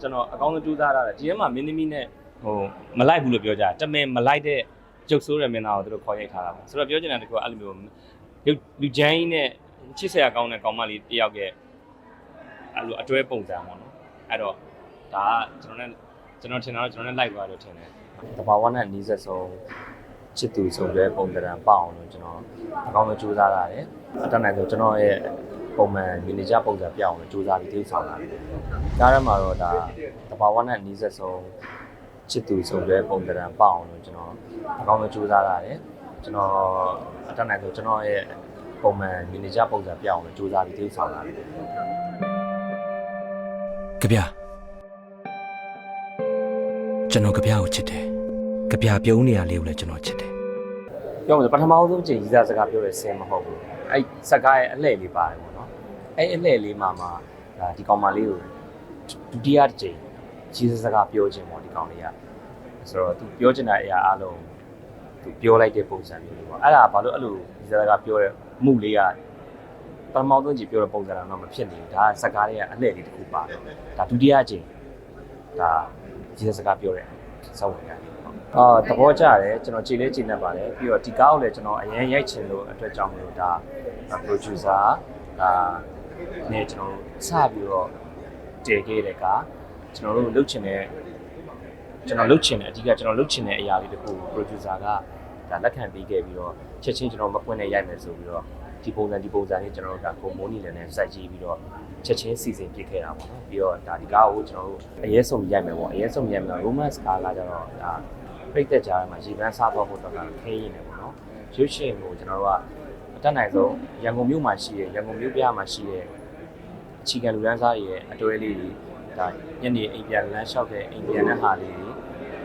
ကျွန်တော်အကောင်းဆုံးကြိုးစားတာဒီထဲမှာမင်းသမီးနဲ့ဟိုမလိုက်ဘူးလို့ပြောကြတာတမင်မလိုက်တဲ့ကျုပ်ဆိုးတဲ့မင်းသားကိုသူတို့ခေါ်ရိုက်ထားတာပေါ့ဆိုတော့ပြောချင်တာတကူကအဲ့လိုမျိုးလူလူချမ်းကြီးနဲ့ချစ်စရာကောင်းတဲ့ကောင်မလေးတယောက်ရဲ့အဲ့လိုအတွဲပုံစံပေါ့နော်အဲ့တော့ဒါကကျွန်တော်နဲ့ကျွန်တော်ထင်တာတော့ကျွန်တော်နဲ့လိုက်သွားလို့ထင်တယ်တဘာဝနဲ့နီးစပ်ဆုံးချစ်သူဆိုတဲ့ပုံစံပေါအောင်လို့ကျွန်တော်အကောင်းဆုံးကြိုးစားရတယ်အတတ်နိုင်ဆုံးကျွန်တော်ရဲ့ ပုံမှန်မီနေဂျာပုံစံပြအောင်လို့ကြိုးစားပြီးတိကျဆောင်လာတယ်ဒါရမှာတော့ဒါတဘာဝနဲ့နီးစပ်ဆုံးချစ်သူဆိုတဲ့ပုံစံပေါအောင်လို့ကျွန်တော်အကောင်းဆုံးကြိုးစားရတယ်ကျွန်တော်အတတ်နိုင်ဆုံးကျွန်တော်ရဲ့ပုံမှန်မီနေဂျာပုံစံပြအောင်လို့ကြိုးစားပြီးတိကျဆောင်လာတယ်ကြပြကျွန်တော်ကြပြကိုချစ်တယ်ကြပြပြုံးနေရလေးကိုလည်းကျွန်တော်ချစ်တယ်ပြောမှဆိုပထမဆုံးချိန်ကြီးစားစကားပြောတဲ့ဆင်းမဟုတ်ဘူးအဲ့စကားရဲ့အလှည့်လေးပါတယ်ပေါ့နော် အဲ့အလှည့်လေးမှာမှဒါဒီကောင်မလေးကိုဒုတိယတစ်ချိန်ကြီးစားစကားပြောခြင်းပေါ့ဒီကောင်လေးကဆိုတော့သူပြောချင်တဲ့အရာအလုံးသူပြောလိုက်တဲ့ပုံစံမျိုးလေးပေါ့အဲ့ဒါဘာလို့အဲ့လိုကြီးစားစကားပြောတဲ့မှုလေးကပထမဆုံးချိန်ပြောတဲ့ပုံစံတော့မဖြစ်နေဘူးဒါကစကားလေးကအလှည့်လေးတစ်ခုပါတယ်ဒါဒုတိယချိန်ဒါကြီးစားစကားပြောတဲ့စောင့်ဝင်ရတယ်အာသဘောကျတယ်ကျွန်တော်ကြည်လေးကြည်နေပါတယ်ပြီးတော့ဒီကားကိုလည်းကျွန်တော်အရင်ရိုက်ချင်လို့အတွက်ကြောင့်မလို့ဒါ producer အာ နဲ့ကျွန်တော်စပြီးတော့တည်ခဲ့တဲ့ကကျွန်တော်တို့လုပ်ချင်တဲ့ကျွန်တော်လုပ်ချင်တဲ့အဓိကကျွန်တော်လုပ်ချင်တဲ့အရာလေးတခု producer ကဒါလက်ခံပေးခဲ့ပြီးတော့ချက်ချင်းကျွန်တော်မပွင့်နဲ့ရိုက်မယ်ဆိုပြီးတော့ဒီပုံစံဒီပုံစံလေးကျွန်တော်တို့ဒါကိုမိုးနီလည်းနဲ့စိုက်ကြည့်ပြီးတော့ချက်ချင်းစီစဉ်ပြစ်ခဲ့တာပေါ့နော်ပြီးတော့ဒါဒီကားကိုကျွန်တော်တို့အရေးဆုံးရိုက်မယ်ပေါ့အရေးဆုံးရိုက်မယ် romance ကားကကျတော့ဒါပြိတ်သက်ကြားထဲမှာရေပန်းစားတော့ဖို့တော့ခဲရင်တယ်ပေါ့နော်ရုပ်ရှင်ကိုကျွန်တော်တို့က အတက်နိုင်ဆုံးရန်ကုန်မြို့မှာရှိတဲ့ရန်ကုန်မြို့ပြမှာရှိတဲ့အခြေခံလူတန်းစားတွေရဲ့အတွဲလေးတွေဒါညနေအိမ်ပြန်လမ်းလျှောက်တဲ့အိမ်ပြန်တဲ့ဟာလေးတွေ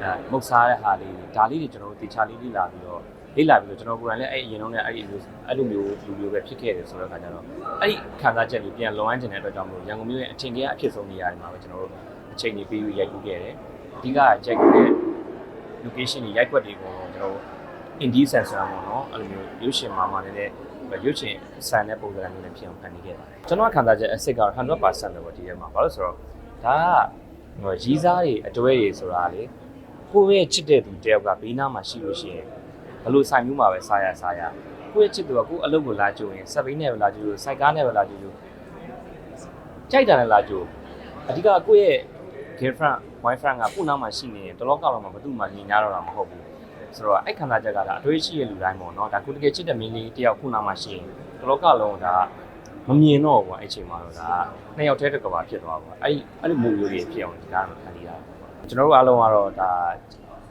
အဲမုတ်စားတဲ့ဟာလေးတွေဒါလေးတွေကျွန်တော်တို့တေချာလေးလေ့လာပြီးတော့လေ့လာပြီးတော့ကျွန်တော်ကိုယ်တိုင်လည်းအဲ့အရင်တော့လည်းအဲ့ဒီအဲ့လိုမျိုးလူမျိုးပဲဖြစ်ခဲ့တယ်ဆိုတော့အခါကျတော့အဲ့ဒီခံစားချက်လေးပြန်လွန်အပ်နေတဲ့အတွက်ကြောင့်မလို့ရန်ကုန်မြို့ရဲ့အထင်ကြီးအဖြစ်ဆုံးနေရာတွေမှာပဲကျွန်တော်တို့အချိန်ကြီးပြီးပြီးရိုက်ကူးခဲ့တယ်အဓိကရိုက်ကူးတဲ့ location တွေရိုက်ွက်တွေကိုကျွန်တော် indie sensor ပေါ့နော်အဲ့လိုမျိုးရုပ်ရှင်မှာမှလည်းရုပ်ရှင်ဆန်တဲ့ပုံစံမျိုးနဲ့ဖြစ်အောင်ဖန်တီးခဲ့ပါတယ်ကျွန်တော်ခံစားချက်အစ်စ်က100%ပဲပေါ့ဒီထဲမှာဘာလို့ဆိုတော့ဒါကဟိုရီးစားတွေအတွဲတွေဆိုတာလေကိုယ့်ရဲ့ချစ်တဲ့သူတယောက်ကဘေးနားမှာရှိလို့ရှိရင်ဘယ်လိုဆိုင်မျိုးမှာပဲစားရစားရကိုယ့်ရဲ့ချစ်သူကကိုယ့်အလုပ်ကိုလာကြိုရင်စက်ဘိန်းနဲ့ပဲလာကြိုစိုက်ကားနဲ့ပဲလာကြိုကြိုက်တာနဲ့လာကြိုအဓိကကိုယ့်ရဲ့ girlfriend boyfriend ကကိုယ့်နားမှာရှိနေရင်တလောကလောက်မှာဘယ်သူမှညီညာတော့တာမဟုတ်ဘူး ဆိုတော့အဲ့ခံစားချက်ကဒါအတွေးရှိတဲ့လူတိုင်းပေါ့နော်ဒါကိုတကယ်ချစ်တဲ့မင်းလေးတယောက်ခုနားမှာရှိရင်တလောကလုံးဒါမမြင်တော့ဘူးကွာအဲ့ချိန်မှာတော့ဒါနှစ်ယောက်တည်းတစ်ကဘာဖြစ်သွားကွာအဲ့အဲ့လိုမျိုးမျိုးတွေဖြစ်အောင်ဒီကားမှာခံရတာကျွန်တော်တို့အားလုံးကတော့ဒါ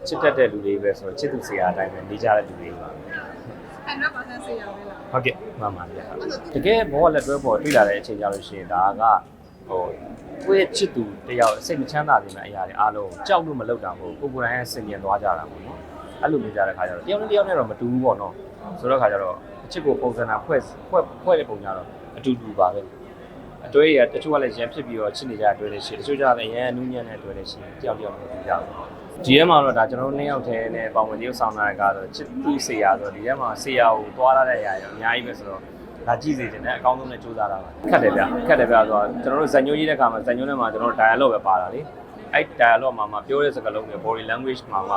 ချစ်တတ်တဲ့လူတွေပဲဆိုတော့ချစ်သူဆရာအတိုင်းပဲနေကြတဲ့လူတွေပါအဲ့တော့ဘာသာဆရာပဲလားဟုတ်ကဲ့မှန်ပါဗျာတကယ်ဘောလက်တွဲပေါ်တွေ့လာတဲ့အချိန်ကြလို့ရှိရင်ဒါကဟိုကိုယ့်ရဲ့ချစ်သူတယောက်စိတ်မချမ်းသာတဲ့အရာတွေအားလုံးကြောက်လို့မလုပ်တာမဟုတ်ကိုယ်ကိုယ်တိုင်ရဲ့စင်မြင်သွားကြတာပေါ့နော် အဲ့လိုမျိုးကြတဲ့ခါကျတော့တယောက်နဲ့တယောက်နဲ့တော့မတူဘူးပေါ့နော်ဆိုတော့ခါကျတော့အချစ်ကိုပုံစံတာဖွဲ့ဖွဲ့ဖွဲ့တဲ့ပုံကြတော့အတူတူပါပဲအတွဲရတချို့ကလည်းရန်ဖြစ်ပြီးတော့ချစ်နေကြအတွဲလေးရှိတချို့ကြလည်းရန်နူးညံ့တဲ့အတွဲလေးရှိတယောက်တယောက်မတူကြဘူးဒီထဲမှာတော့ဒါကျွန်တော်တို့နှစ်ယောက်တည်းနဲ့ပေါဝင်တရုပ်ဆောင်တာကတော့ချစ်သူဆေးရဆိုဒီထဲမှာဆေးရကိုသွားလာတဲ့အရာရောအများကြီးပဲဆိုတော့ဒါကြည့်စေချင်တယ်အကောင်းဆုံးနဲ့စူးစမ်းတာပါခက်တယ်ဗျခက်တယ်ဗျဆိုတော့ကျွန်တော်တို့ဇန်ညိုးရေးတဲ့ခါမှာဇန်ညိုးထဲမှာကျွန်တော်တို့ dialogue ပဲပါတာလေ အဲ့ dialogue မှာမှပြောတဲ့စကားလုံးတွေ body language မှာမှ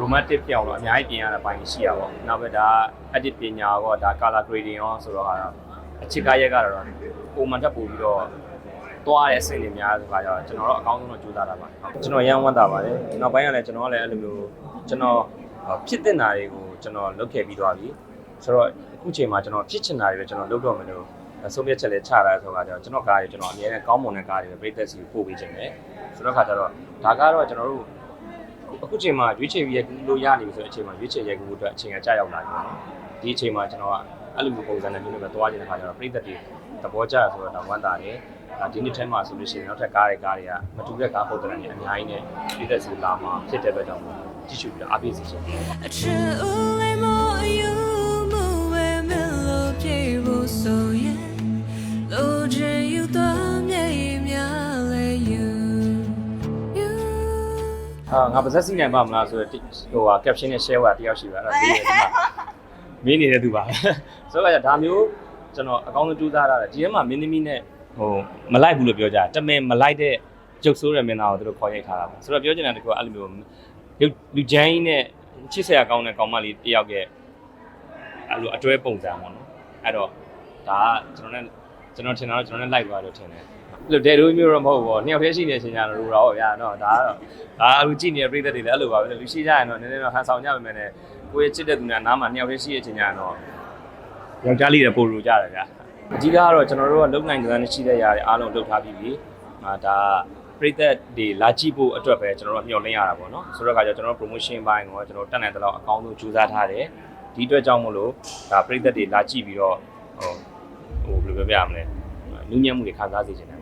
romantic ဖြစ်အောင်တော့အများကြီးပြင်ရတဲ့ပိုင်းရှိရပါဘူးနောက်ပဲဒါ edit ပညာရောဒါ color grading ရောဆိုတော့ဟာအချစ်ကားရက်ကတော့ပုံမှန်တက်ပို့ပြီးတော့သွားတဲ့အဆင့်တွေများဆိုတာကြောင့်ကျွန်တော်တို့အကောင်းဆုံးတော့ကြိုးစားတာပါကျွန်တော်ရမ်းဝမ်းသာပါတယ်နောက်ပိုင်းကလည်းကျွန်တော်ကလည်းအဲ့လိုမျိုးကျွန်တော်ဖြစ်တဲ့နာတွေကိုကျွန်တော်လုပ်ခဲ့ပြီးသွားပြီဆိုတော့အခုချိန်မှာကျွန်တော်ဖြစ်ချင်တာတွေပဲကျွန်တော်လုပ်တော့မယ်လို့ ဆုံးဖြတ်ချက်လေးချတာဆိုတာကြောင့်ကျွန်တော်ကားတွေကျွန်တော်အများနဲ့ကောင်းမွန်တဲ့ကားတွေပဲပြည်သက်စီပို့ပေးခြင်းတယ်ဆိုတော့ခါကျတော့ဒါကတော့ကျွန်တော်တို့အခုချိန်မှာရွေးချယ်ပြီးရလို့ရနေပြီဆိုတဲ့အချိန်မှာရွေးချယ်ရိုက်ကူဖို့အတွက်အချိန်ကကြာရောက်လာပြီပေါ့နော်ဒီအချိန်မှာကျွန်တော်ကအဲ့လိုမျိုးပုံစံနဲ့မျိုးနဲ့ပဲသွားနေတဲ့ခါကျတော့ပြည်သက်တွေသဘောကျဆိုတော့ဒါဝမ်းသာတယ်ဒါဒီနေ့ထဲမှာဆိုလို့ရှိရင်နောက်ထပ်ကားတွေကားတွေကမတူတဲ့ကားပုံစံတွေအများကြီးနဲ့ပြည်သက်စီလာမှာဖြစ်တဲ့အတွက်ကြောင့်မို့ကြည့်ရှုပြီးတော့အားပေးစီခြင်း လိုချင်ယူတော့မြေများလေယူအာငါပါဇက်စီနိုင်ပါမလားဆိုတော့ဟိုဟာ caption နဲ့ share တာတယောက်ရှိပါအဲ့ဒါပြီးရဒီမှာမင်းနေတဲ့သူပါဆိုတော့ဒါမျိုးကျွန်တော်အကောင်းဆုံးကြိုးစားတာဒီထဲမှာမင်းသမီးနဲ့ဟိုမလိုက်ဘူးလို့ပြောကြတာတမင်မလိုက်တဲ့ကျုပ်ဆိုးရမင်းသားကိုသူတို့ခေါ်ရိုက်ထားတာပေါ့ဆိုတော့ပြောချင်တာတကူကအဲ့လိုမျိုးလူလူချမ်းကြီးနဲ့ချစ်စရာကောင်းတဲ့ကောင်မလေးတယောက်ရဲ့အဲ့လိုအတွဲပုံစံပေါ့နော်အဲ့တော့ဒါကကျွန်တော်နဲ့ ကျွန်တော်ထင်တာတော့ကျွန်တော်နဲ့လိုက်သွားလို့ထင်တယ်အဲ့လိုဒဲတို့မျိုးတော့မဟုတ်ဘူးပေါ့နှစ်ယောက်တည်းရှိနေတဲ့အချိန်ကျတော့လူတော့ဗျာနော်ဒါကတော့ဒါအခုကြည့်နေတဲ့ပြည်သက်တွေလည်းအဲ့လိုပါပဲလူရှိကြရင်တော့နည်းနည်းတော့ဟန်ဆောင်ကြပါမယ်နဲ့ကိုယ့်ရဲ့ချစ်တဲ့သူနဲ့နားမှာနှစ်ယောက်တည်းရှိတဲ့အချိန်ကျတော့ယောက်ျားလေးတွေပို့လို့ကြတယ်ဗျာအကြီးကတော့ကျွန်တော်တို့ကလုံနိုင်ကြမ်းရှိတဲ့ຢာတွေအားလုံးလုပ်ထားပြီးပြီအာဒါပရိသတ်တွေလာကြည့်ဖို့အတွက်ပဲကျွန်တော်တို့မျှော်လင့်ရတာပေါ့နော်ဆိုတော့ကကြကျွန်တော်တို့ promotion ဘိုင်းကိုကျွန်တော်တက်နိုင်တဲ့လောက်အကောင်းဆုံးကြိုးစားထားတယ်ဒီအတွက်ကြောင့်မို့လို့ဒါပရိသတ်တွေလာကြည့်ပြီးတော့ဟိုဟို ဘယ်လိုပြောပြရမလဲနူးညံ့မှုတွေခံစားစေချင်တယ်